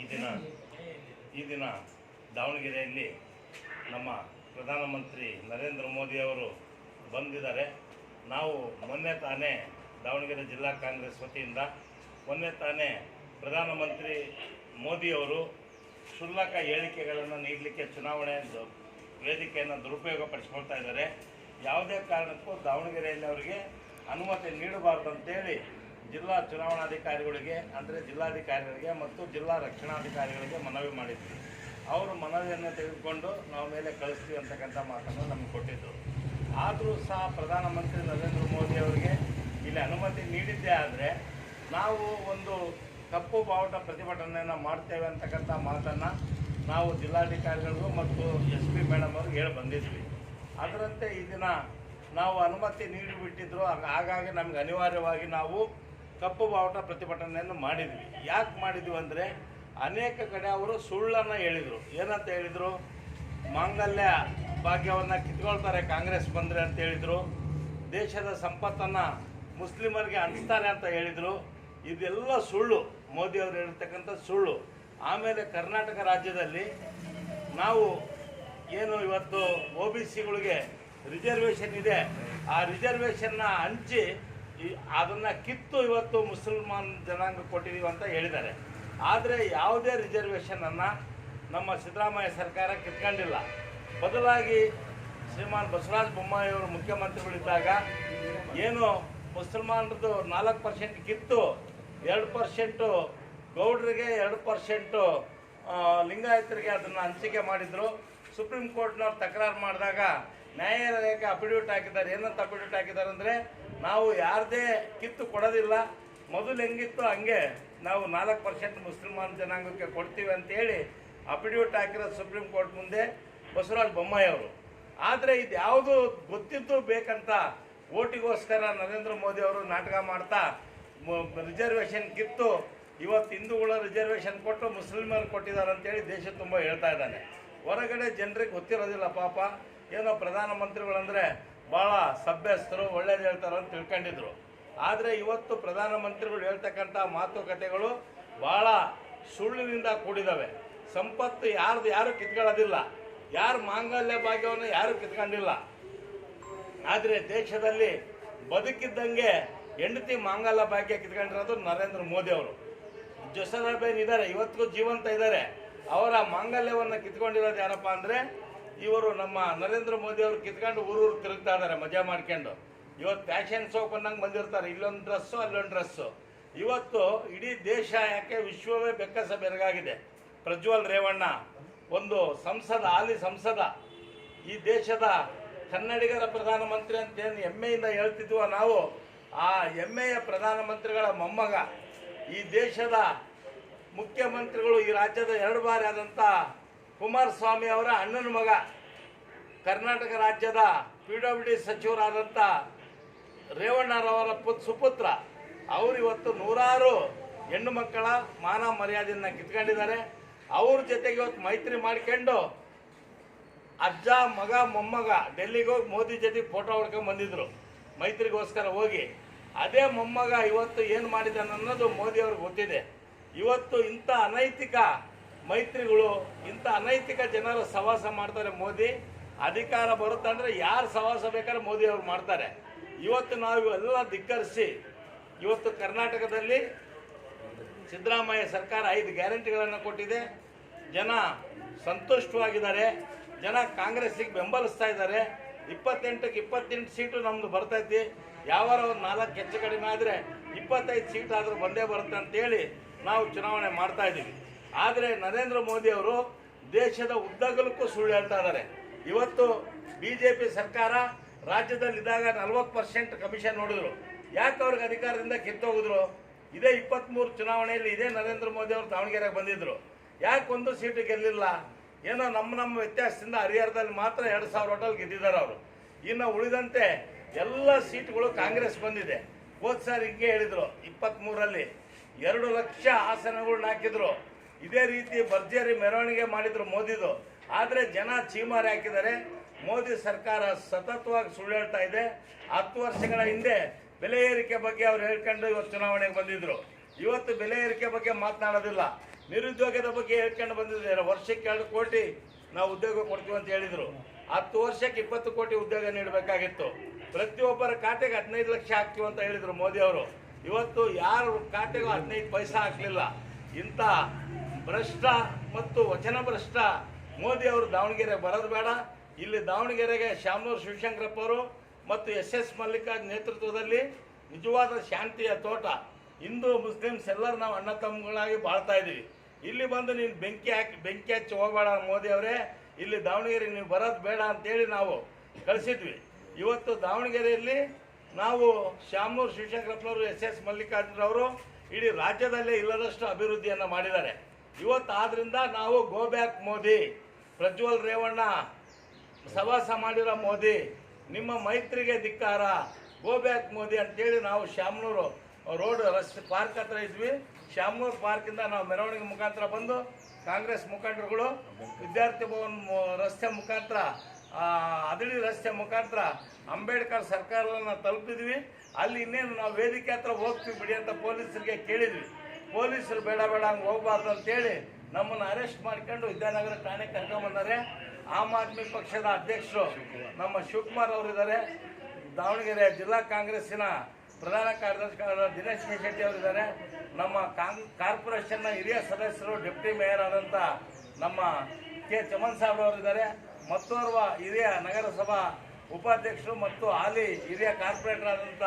ಈ ದಿನ ಈ ದಿನ ದಾವಣಗೆರೆಯಲ್ಲಿ ನಮ್ಮ ಪ್ರಧಾನಮಂತ್ರಿ ನರೇಂದ್ರ ಮೋದಿ ಅವರು ಬಂದಿದ್ದಾರೆ. ನಾವು ಮೊನ್ನೆ ತಾನೇ ದಾವಣಗೆರೆ ಜಿಲ್ಲಾ ಕಾಂಗ್ರೆಸ್ ವತಿಯಿಂದ ಮೊನ್ನೆ ತಾನೇ ಪ್ರಧಾನಮಂತ್ರಿ ಮೋದಿಯವರು ಕ್ಷುಲ್ಲಕ ಹೇಳಿಕೆಗಳನ್ನು ನೀಡಲಿಕ್ಕೆ ಚುನಾವಣೆ ವೇದಿಕೆಯನ್ನು ದುರುಪಯೋಗ ಪಡಿಸ್ಕೊಳ್ತಾ ಇದ್ದಾರೆ. ಯಾವುದೇ ಕಾರಣಕ್ಕೂ ದಾವಣಗೆರೆಯಲ್ಲಿ ಅವರಿಗೆ ಅನುಮತಿ ನೀಡಬಾರ್ದು ಅಂತೇಳಿ ಜಿಲ್ಲಾ ಚುನಾವಣಾಧಿಕಾರಿಗಳಿಗೆ, ಅಂದರೆ ಜಿಲ್ಲಾಧಿಕಾರಿಗಳಿಗೆ ಮತ್ತು ಜಿಲ್ಲಾ ರಕ್ಷಣಾಧಿಕಾರಿಗಳಿಗೆ ಮನವಿ ಮಾಡಿದ್ವಿ. ಅವರು ಮನವಿಯನ್ನು ತೆಗೆದುಕೊಂಡು ನಾವು ಮೇಲೆ ಕಳಿಸ್ತೀವಿ ಅಂತಕ್ಕಂಥ ಮಾತನ್ನು ನಮಗೆ ಕೊಟ್ಟಿದ್ದರು ಆದರೂ ಸಹ ಪ್ರಧಾನಮಂತ್ರಿ ನರೇಂದ್ರ ಮೋದಿ ಅವರಿಗೆ ಇಲ್ಲಿ ಅನುಮತಿ ನೀಡಿದ್ದೇ ಆದರೆ ನಾವು ಒಂದು ಕಪ್ಪು ಬಾವುಟ ಪ್ರತಿಭಟನೆಯನ್ನು ಮಾಡ್ತೇವೆ ಅಂತಕ್ಕಂಥ ಮಾತನ್ನು ನಾವು ಜಿಲ್ಲಾಧಿಕಾರಿಗಳಿಗೂ ಮತ್ತು ಎಸ್ ಪಿ ಮೇಡಮ್ ಅವ್ರಿಗೆ ಹೇಳಿ ಬಂದಿದ್ವಿ. ಅದರಂತೆ ಈ ದಿನ ನಾವು ಅನುಮತಿ ನೀಡಿಬಿಟ್ಟಿದ್ರು. ಹಾಗ- ಹಾಗಾಗಿ ನಮ್ಗೆ ಅನಿವಾರ್ಯವಾಗಿ ನಾವು ಕಪ್ಪು ಬಾವುಟ ಪ್ರತಿಭಟನೆಯನ್ನು ಮಾಡಿದ್ವಿ. ಯಾಕೆ ಮಾಡಿದ್ವಿ ಅಂದರೆ ಅನೇಕ ಕಡೆ ಅವರು ಸುಳ್ಳನ್ನು ಹೇಳಿದರು. ಏನಂತ ಹೇಳಿದರು? ಮಾಂಗಲ್ಯ ಭಾಗ್ಯವನ್ನು ಕಿತ್ಕೊಳ್ತಾರೆ, ಕಾಂಗ್ರೆಸ್ ಬಂದರೆ ಅಂತ ಹೇಳಿದರು. ದೇಶದ ಸಂಪತ್ತನ್ನು ಮುಸ್ಲಿಮರಿಗೆ ಹಂಚ್ತಾರೆ ಅಂತ ಹೇಳಿದರು. ಇದೆಲ್ಲ ಸುಳ್ಳು. ಮೋದಿ ಅವರು ಹೇಳಿರ್ತಕ್ಕಂಥ ಸುಳ್ಳು. ಆಮೇಲೆ ಕರ್ನಾಟಕ ರಾಜ್ಯದಲ್ಲಿ ನಾವು ಇವತ್ತು ಒ ಬಿ ಸಿಗಳಿಗೆ ರಿಸರ್ವೇಷನ್ ಇದೆ. ಆ ರಿಸರ್ವೇಷನ್ನ ಹಂಚಿ ಅದನ್ನು ಕಿತ್ತು ಇವತ್ತು ಮುಸಲ್ಮಾನ್ ಜನಾಂಗ ಕೊಟ್ಟಿದ್ದೀವಿ ಅಂತ ಹೇಳಿದ್ದಾರೆ. ಆದರೆ ಯಾವುದೇ ರಿಸರ್ವೇಷನನ್ನು ನಮ್ಮ ಸಿದ್ದರಾಮಯ್ಯ ಸರ್ಕಾರ ಕಿತ್ಕೊಂಡಿಲ್ಲ. ಬದಲಾಗಿ ಶ್ರೀಮಾನ್ ಬಸವರಾಜ ಬೊಮ್ಮಾಯಿ ಅವರು ಮುಖ್ಯಮಂತ್ರಿಗಳಿದ್ದಾಗ ಏನು ಮುಸಲ್ಮಾನರದ್ದು ನಾಲ್ಕು ಪರ್ಸೆಂಟ್ ಕಿತ್ತು, ಎರಡು ಪರ್ಸೆಂಟು ಗೌಡರಿಗೆ, ಎರಡು ಪರ್ಸೆಂಟು ಲಿಂಗಾಯತರಿಗೆ ಅದನ್ನು ಹಂಚಿಕೆ ಮಾಡಿದ್ರು. ಸುಪ್ರೀಂ ಕೋರ್ಟ್ನವ್ರು ತಕರಾರು ಮಾಡಿದಾಗ ನ್ಯಾಯಾಲಯಕ್ಕೆ ಅಫಿಡವಿಟ್ ಹಾಕಿದ್ದಾರೆ. ಏನಂತ ಅಫಿಡವಿಟ್ ಹಾಕಿದ್ದಾರೆ ಅಂದರೆ ನಾವು ಯಾರದೇ ಕಿತ್ತು ಕೊಡೋದಿಲ್ಲ. ಮೊದಲು ಹೆಂಗಿತ್ತು ಹಂಗೆ ನಾವು ನಾಲ್ಕು ಪರ್ಸೆಂಟ್ ಮುಸಲ್ಮಾನ್ ಜನಾಂಗಕ್ಕೆ ಕೊಡ್ತೀವಿ ಅಂತೇಳಿ ಅಫಿಡವಿಟ್ ಹಾಕಿರೋ ಸುಪ್ರೀಂ ಕೋರ್ಟ್ ಮುಂದೆ ಬಸವರಾಜ ಬೊಮ್ಮಾಯಿ ಅವರು. ಆದರೆ ಇದು ಯಾವುದು ಗೊತ್ತಿದ್ದು ಬೇಕಂತ ಓಟಿಗೋಸ್ಕರ ನರೇಂದ್ರ ಮೋದಿ ಅವರು ನಾಟಕ ಮಾಡ್ತಾ ರಿಸರ್ವೇಷನ್ ಕಿತ್ತು ಇವತ್ತು ಹಿಂದೂಗಳ ರಿಸರ್ವೇಷನ್ ಕೊಟ್ಟು ಮುಸ್ಲಿಮರು ಕೊಟ್ಟಿದ್ದಾರೆ ಅಂತೇಳಿ ದೇಶ ತುಂಬ ಹೇಳ್ತಾ ಇದ್ದಾನೆ. ಹೊರಗಡೆ ಜನರಿಗೆ ಗೊತ್ತಿರೋದಿಲ್ಲ ಪಾಪ. ಏನೋ ಪ್ರಧಾನಮಂತ್ರಿಗಳಂದರೆ ಭಾಳ ಸಭ್ಯಸ್ಥರು, ಒಳ್ಳೇದು ಹೇಳ್ತಾರೆ ಅಂತ ತಿಳ್ಕೊಂಡಿದ್ರು. ಆದರೆ ಇವತ್ತು ಪ್ರಧಾನಮಂತ್ರಿಗಳು ಹೇಳ್ತಕ್ಕಂಥ ಮಾತುಕತೆಗಳು ಭಾಳ ಸುಳ್ಳಿನಿಂದ ಕೂಡಿದವೆ. ಸಂಪತ್ತು ಯಾರ್ದು, ಯಾರು ಕಿತ್ಕೊಳ್ಳೋದಿಲ್ಲ. ಯಾರು ಮಾಂಗಲ್ಯ ಭಾಗ್ಯವನ್ನು ಯಾರು ಕಿತ್ಕೊಂಡಿಲ್ಲ. ಆದರೆ ದೇಶದಲ್ಲಿ ಬದುಕಿದ್ದಂಗೆ ಹೆಂಡತಿ ಮಾಂಗಲ್ಯ ಭಾಗ್ಯ ಕಿತ್ಕೊಂಡಿರೋದು ನರೇಂದ್ರ ಮೋದಿ ಅವರು. ಜೊಸರಾಬೇನ್ ಇದ್ದಾರೆ ಇವತ್ತಿಗೂ ಜೀವಂತ ಇದ್ದಾರೆ ಅವರ ಮಾಂಗಲ್ಯವನ್ನು ಕಿತ್ಕೊಂಡಿರೋದು ಯಾರಪ್ಪ ಅಂದರೆ ಇವರು ನಮ್ಮ ನರೇಂದ್ರ ಮೋದಿ ಅವರು ಕಿತ್ಕೊಂಡು ಊರೂರು ತಿರುಗ್ತಾ ಇದ್ದಾರೆ ಮಜಾ ಮಾಡ್ಕೊಂಡು. ಇವತ್ತು ಫ್ಯಾಷನ್ ಶೋ ಬಂದಂಗೆ ಬಂದಿರ್ತಾರೆ ಇಲ್ಲೊಂದು ಡ್ರೆಸ್ಸು ಅಲ್ಲೊಂದು ಡ್ರೆಸ್ಸು ಇವತ್ತು ಇಡೀ ದೇಶ ಯಾಕೆ ವಿಶ್ವವೇ ಬೆಕ್ಕಸ ಬೆರಗಾಗಿದೆ. ಪ್ರಜ್ವಲ್ ರೇವಣ್ಣ, ಒಂದು ಸಂಸದ, ಹಾಲಿ ಸಂಸದ. ಈ ದೇಶದ ಕನ್ನಡಿಗರ ಪ್ರಧಾನಮಂತ್ರಿ ಅಂತ ಏನು ಹೆಮ್ಮೆಯಿಂದ ಹೇಳ್ತಿದ್ವೋ ನಾವು, ಆ ಹೆಮ್ಮೆಯ ಪ್ರಧಾನಮಂತ್ರಿಗಳ ಮೊಮ್ಮಗ, ಈ ದೇಶದ ಮುಖ್ಯಮಂತ್ರಿಗಳು ಈ ರಾಜ್ಯದ ಎರಡು ಬಾರಿ ಆದಂಥ ಕುಮಾರಸ್ವಾಮಿ ಅವರ ಅಣ್ಣನ ಮಗ, ಕರ್ನಾಟಕ ರಾಜ್ಯದ ಪಿ ಡಬ್ಲ್ಯೂ ಡಿ ಸಚಿವರಾದಂಥ ರೇವಣ್ಣರವರ ಪುತ್, ಸುಪುತ್ರ. ಅವರು ಇವತ್ತು ನೂರಾರು ಹೆಣ್ಣು ಮಕ್ಕಳ ಮಾನ ಮರ್ಯಾದೆಯನ್ನು ಕಿತ್ಕೊಂಡಿದ್ದಾರೆ. ಅವ್ರ ಜೊತೆಗೆ ಇವತ್ತು ಮೈತ್ರಿ ಮಾಡ್ಕೊಂಡು ಅಜ್ಜ, ಮಗ, ಮೊಮ್ಮಗ ಡೆಲ್ಲಿಗೆ ಹೋಗಿ ಮೋದಿ ಜೊತೆ ಫೋಟೋ ಹೊಡ್ಕೊಂಡು ಬಂದಿದ್ರು. ಮೈತ್ರಿಗೋಸ್ಕರ ಹೋಗಿ. ಅದೇ ಮೊಮ್ಮಗ ಇವತ್ತು ಏನು ಮಾಡಿದ್ದಾನೆ ಅನ್ನೋದು ಮೋದಿ ಅವ್ರಿಗೆ ಗೊತ್ತಿದೆ. ಇವತ್ತು ಇಂಥ ಅನೈತಿಕ ಮೈತ್ರಿಗಳು, ಇಂಥ ಅನೈತಿಕ ಜನರ ಸವಾಸ ಮಾಡ್ತಾರೆ ಮೋದಿ. ಅಧಿಕಾರ ಬರುತ್ತೆ ಅಂದರೆ ಯಾರು ಸವಾಸ ಬೇಕಾದ್ರೆ ಮೋದಿ ಅವ್ರು ಮಾಡ್ತಾರೆ. ಇವತ್ತು ನಾವು ಎಲ್ಲ ಧಿಕ್ಕರಿಸಿ ಇವತ್ತು ಕರ್ನಾಟಕದಲ್ಲಿ ಸಿದ್ದರಾಮಯ್ಯ ಸರ್ಕಾರ ಐದು ಗ್ಯಾರಂಟಿಗಳನ್ನು ಕೊಟ್ಟಿದೆ. ಜನ ಸಂತುಷ್ಟವಾಗಿದ್ದಾರೆ. ಜನ ಕಾಂಗ್ರೆಸ್ಸಿಗೆ ಬೆಂಬಲಿಸ್ತಾ ಇದ್ದಾರೆ. ಇಪ್ಪತ್ತೆಂಟಕ್ಕೆ ಇಪ್ಪತ್ತೆಂಟು ಸೀಟು ನಮ್ಮದು ಬರ್ತೈತಿ ಯಾವಾರ ಒಂದು ನಾಲ್ಕು ಹೆಚ್ಚು ಕಡಿಮೆ ಆದರೆ ಇಪ್ಪತ್ತೈದು ಸೀಟ್ ಆದರೂ ಬಂದೇ ಬರುತ್ತೆ ಅಂತೇಳಿ ನಾವು ಚುನಾವಣೆ ಮಾಡ್ತಾ ಇದ್ದೀವಿ. ಆದರೆ ನರೇಂದ್ರ ಮೋದಿ ಅವರು ದೇಶದ ಉದ್ದಗಲಕ್ಕೂ ಸುಳ್ಳು ಹೇಳ್ತಾ ಇದ್ದಾರೆ. ಇವತ್ತು ಬಿ ಜೆ ಪಿ ಸರ್ಕಾರ ರಾಜ್ಯದಲ್ಲಿದ್ದಾಗ ನಲ್ವತ್ತು ಪರ್ಸೆಂಟ್ ಕಮಿಷನ್ ನೋಡಿದ್ರು. ಯಾಕೆ ಅವ್ರಿಗೆ ಅಧಿಕಾರದಿಂದ ಕಿತ್ತೋಗಿದ್ರು? ಇದೇ ಇಪ್ಪತ್ತ್ಮೂರು ಚುನಾವಣೆಯಲ್ಲಿ ಇದೇ ನರೇಂದ್ರ ಮೋದಿ ಅವರು ದಾವಣಗೆರೆಗೆ ಬಂದಿದ್ರು. ಯಾಕೆ ಒಂದು ಸೀಟು ಗೆಲ್ಲಿಲ್ಲ? ಏನೋ ನಮ್ಮ ನಮ್ಮ ವ್ಯತ್ಯಾಸದಿಂದ ಹರಿಹರದಲ್ಲಿ ಮಾತ್ರ ಎರಡು ಸಾವಿರ ಹೋಟೆಲ್ ಗೆದ್ದಿದ್ದಾರೆ ಅವರು. ಇನ್ನು ಉಳಿದಂತೆ ಎಲ್ಲ ಸೀಟ್ಗಳು ಕಾಂಗ್ರೆಸ್ ಬಂದಿದೆ. ಹೋದ್ ಸಾರಿ ಹಿಂಗೆ ಹೇಳಿದ್ರು ಇಪ್ಪತ್ತ್ಮೂರರಲ್ಲಿ ಎರಡು ಲಕ್ಷ ಆಸನಗಳನ್ನ ಹಾಕಿದ್ರು. ಇದೇ ರೀತಿ ಭರ್ಜರಿ ಮೆರವಣಿಗೆ ಮಾಡಿದ್ರು ಮೋದಿದು. ಆದರೆ ಜನ ಚೀಮಾರಿ ಹಾಕಿದ್ದಾರೆ. ಮೋದಿ ಸರ್ಕಾರ ಸತತವಾಗಿ ಸುಳ್ಳು ಹೇಳ್ತಾ ಇದೆ. ಹತ್ತು ವರ್ಷಗಳ ಹಿಂದೆ ಬೆಲೆ ಏರಿಕೆ ಬಗ್ಗೆ ಅವ್ರು ಹೇಳ್ಕೊಂಡು ಇವತ್ತು ಚುನಾವಣೆಗೆ ಬಂದಿದ್ರು. ಇವತ್ತು ಬೆಲೆ ಏರಿಕೆ ಬಗ್ಗೆ ಮಾತನಾಡೋದಿಲ್ಲ. ನಿರುದ್ಯೋಗದ ಬಗ್ಗೆ ಹೇಳ್ಕೊಂಡು ಬಂದಿದ್ದಾರೆ. ವರ್ಷಕ್ಕೆ ಎರಡು ಕೋಟಿ ನಾವು ಉದ್ಯೋಗ ಕೊಡ್ತೀವಿ ಅಂತ ಹೇಳಿದರು. ಹತ್ತು ವರ್ಷಕ್ಕೆ ಇಪ್ಪತ್ತು ಕೋಟಿ ಉದ್ಯೋಗ ನೀಡಬೇಕಾಗಿತ್ತು. ಪ್ರತಿಯೊಬ್ಬರ ಖಾತೆಗೆ ಹದಿನೈದು ಲಕ್ಷ ಹಾಕ್ತೀವಿ ಅಂತ ಹೇಳಿದರು ಮೋದಿ ಅವರು. ಇವತ್ತು ಯಾರ ಖಾತೆಗೂ ಹದಿನೈದು ಪೈಸಾ ಹಾಕಲಿಲ್ಲ. ಇಂಥ ಭ್ರಷ್ಟ ಮತ್ತು ವಚನ ಭ್ರಷ್ಟ ಮೋದಿ ಅವರು ದಾವಣಗೆರೆ ಬರೋದು ಬೇಡ. ಇಲ್ಲಿ ದಾವಣಗೆರೆಗೆ ಶಾಮನೂರು ಶಿವಶಂಕರಪ್ಪ ಅವರು ಮತ್ತು ಎಸ್ ಎಸ್ ಮಲ್ಲಿಕಾರ್ಜುನ್ ನೇತೃತ್ವದಲ್ಲಿ ನಿಜವಾದ ಶಾಂತಿಯ ತೋಟ. ಹಿಂದೂ ಮುಸ್ಲಿಮ್ಸ್ ಎಲ್ಲರೂ ನಾವು ಅಣ್ಣ ತಮ್ಮಗಳಾಗಿ ಬಾಳ್ತಾ ಇದ್ದೀವಿ. ಇಲ್ಲಿ ಬಂದು ನೀನು ಬೆಂಕಿ ಹಾಕಿ, ಬೆಂಕಿ ಹಚ್ಚಿ ಹೋಗಬೇಡ ಮೋದಿ ಅವರೇ. ಇಲ್ಲಿ ದಾವಣಗೆರೆ ನೀವು ಬರೋದು ಬೇಡ ಅಂತೇಳಿ ನಾವು ಕಳಿಸಿದ್ವಿ. ಇವತ್ತು ದಾವಣಗೆರೆಯಲ್ಲಿ ನಾವು ಶಾಮನೂರು ಶಿವಶಂಕರಪ್ಪನವರು, ಎಸ್ ಎಸ್ ಮಲ್ಲಿಕಾರ್ಜುನರವರು ಇಡೀ ರಾಜ್ಯದಲ್ಲೇ ಇಲ್ಲದಷ್ಟು ಅಭಿವೃದ್ಧಿಯನ್ನು ಮಾಡಿದ್ದಾರೆ. ಇವತ್ತು ಆದ್ದರಿಂದ ನಾವು ಗೋ ಬ್ಯಾಕ್ ಮೋದಿ, ಪ್ರಜ್ವಲ್ ರೇವಣ್ಣ ಸವಾಸ ಮಾಡಿರೋ ಮೋದಿ, ನಿಮ್ಮ ಮೈತ್ರಿಗೆ ಧಿಕ್ಕಾರ ಗೋ ಬ್ಯಾಕ್ ಮೋದಿ ಅಂತೇಳಿ ನಾವು ಶ್ಯಾಮನೂರು ರೋಡ್ ರಸ್ತೆ ಪಾರ್ಕ್ ಹತ್ರ ಇದ್ವಿ. ಶ್ಯಾಮನೂರು ಪಾರ್ಕಿಂದ ನಾವು ಮೆರವಣಿಗೆ ಮುಖಾಂತರ ಬಂದು ಕಾಂಗ್ರೆಸ್ ಮುಖಂಡರುಗಳು, ವಿದ್ಯಾರ್ಥಿ ಭವನ್ ರಸ್ತೆ ಮುಖಾಂತರ ಹದಡಿ ರಸ್ತೆ ಮುಖಾಂತರ ಅಂಬೇಡ್ಕರ್ ಸರ್ಕಾರವನ್ನು ತಲುಪಿದ್ವಿ. ಅಲ್ಲಿ ಇನ್ನೇನು ನಾವು ವೇದಿಕೆ ಹತ್ರ ಹೋಗ್ತೀವಿ ಬಿಡಿ ಅಂತ ಪೊಲೀಸರಿಗೆ ಕೇಳಿದ್ವಿ. ಪೊಲೀಸರು ಬೇಡ ಬೇಡ ಹಂಗೆ ಹೋಗ್ಬಾರ್ದು ಅಂತೇಳಿ ನಮ್ಮನ್ನು ಅರೆಸ್ಟ್ ಮಾಡ್ಕೊಂಡು ವಿದ್ಯಾನಗರ ಠಾಣೆ ಕರ್ಕೊಂಬಂದರೆ ಆಮ್ ಆದ್ಮಿ ಪಕ್ಷದ ಅಧ್ಯಕ್ಷರು ನಮ್ಮ ಶಿವಕುಮಾರ್ ಅವರಿದ್ದಾರೆ. ದಾವಣಗೆರೆ ಜಿಲ್ಲಾ ಕಾಂಗ್ರೆಸ್ಸಿನ ಪ್ರಧಾನ ಕಾರ್ಯದರ್ಶಿಗಳಾದ ದಿನೇಶ್ ಶೆಟ್ಟಿ ಅವರಿದ್ದಾರೆ. ನಮ್ಮ ಕಾಂಗ್ ಕಾರ್ಪೊರೇಷನ್ನ ಹಿರಿಯ ಸದಸ್ಯರು ಡೆಪ್ಟಿ ಮೇಯರ್ ಆದಂಥ ನಮ್ಮ ಕೆ ಚಮನ್ ಸಾಹೇಬ್ ಅವರಿದ್ದಾರೆ ಮತ್ತೋರ್ವ ಹಿರಿಯ ನಗರಸಭಾ ಉಪಾಧ್ಯಕ್ಷರು ಮತ್ತು ಹಾಲಿ ಹಿರಿಯ ಕಾರ್ಪೊರೇಟರ್ ಆದಂಥ